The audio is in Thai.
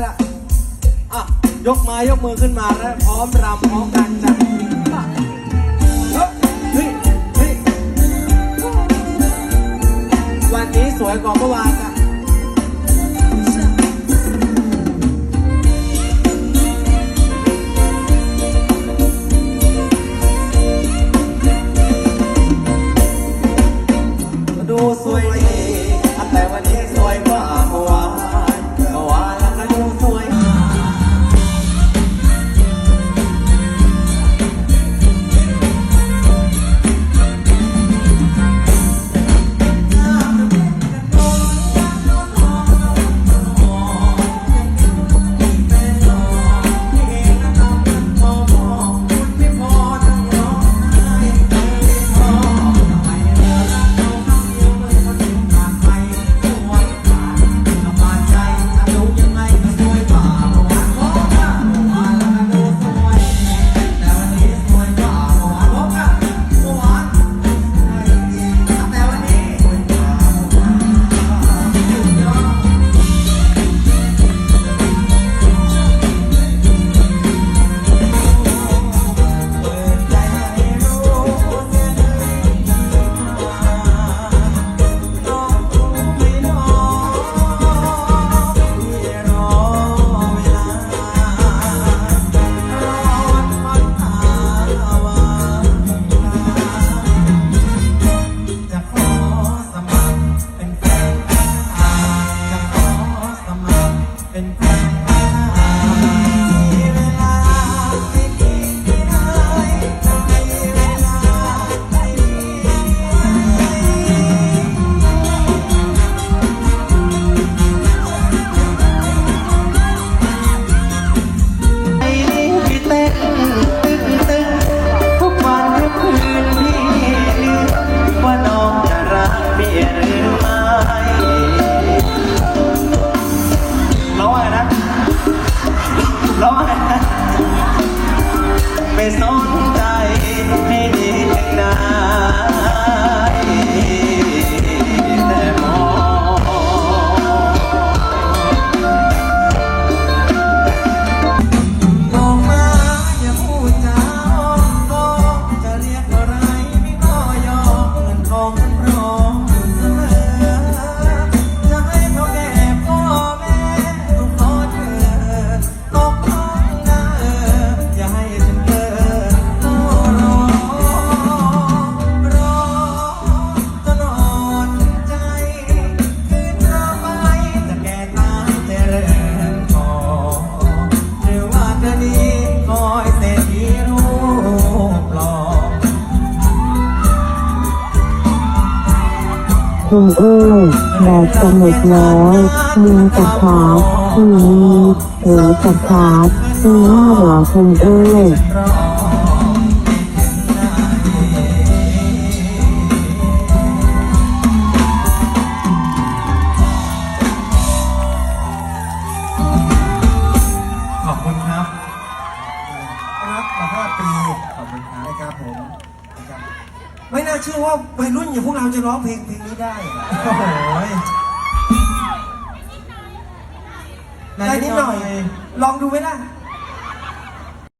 แล้วล่ะอะยกไม้ยกมือขึ้นมาแล้วพร้อมรำพร้อมกันจ้ะ คุณเอ้ยแบตจะหมดแล้วยิงกับขาดทีนี้หรือกับขาดทีหน้าหรอคุณเอ้ยรอขอบคุณครับ รักมาห้าปีขอบคุณครับนะครับผมนะครับ ไม่น่าเชื่อว่าวัยรุ่นอย่างพวกเราจะร้องเพลงเพลงนี้ได้อะโอ้โหได้นิดหน่อย ลองดูไหมล่ะ